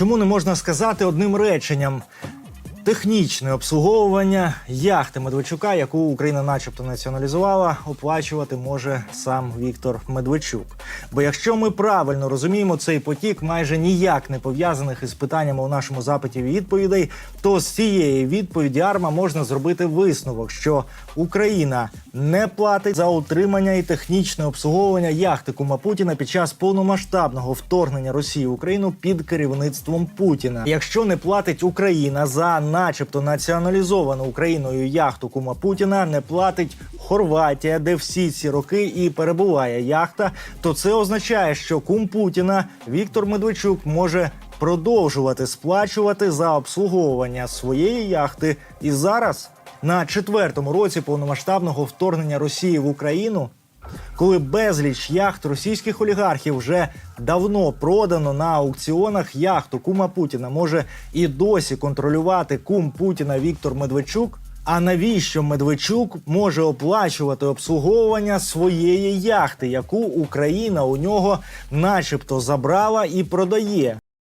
Чому не можна сказати одним реченням? Технічне обслуговування яхти Медведчука, яку Україна, начебто, націоналізувала, оплачувати може сам Віктор Медведчук. Бо якщо ми правильно розуміємо цей потік, майже ніяк не пов'язаних із питаннями у нашому запиті відповідей, то з цієї відповіді Арма можна зробити висновок, що Україна не платить за утримання і технічне обслуговування яхти Кума Путіна під час повномасштабного вторгнення Росії в Україну під керівництвом Путіна. Якщо не платить Україна за, начебто, націоналізовану Україною яхту Кума Путіна, не платить Хорватія, де всі ці роки і перебуває яхта, то це означає, що кум Путіна Віктор Медведчук може продовжувати сплачувати за обслуговування своєї яхти і зараз на четвертому році повномасштабного вторгнення Росії в Україну. Коли безліч яхт російських олігархів вже давно продано на аукціонах яхту кума Путіна може і досі контролювати кум Путіна Віктор Медведчук. А навіщо Медведчук може оплачувати обслуговування своєї яхти, яку Україна у нього, начебто, забрала і продає?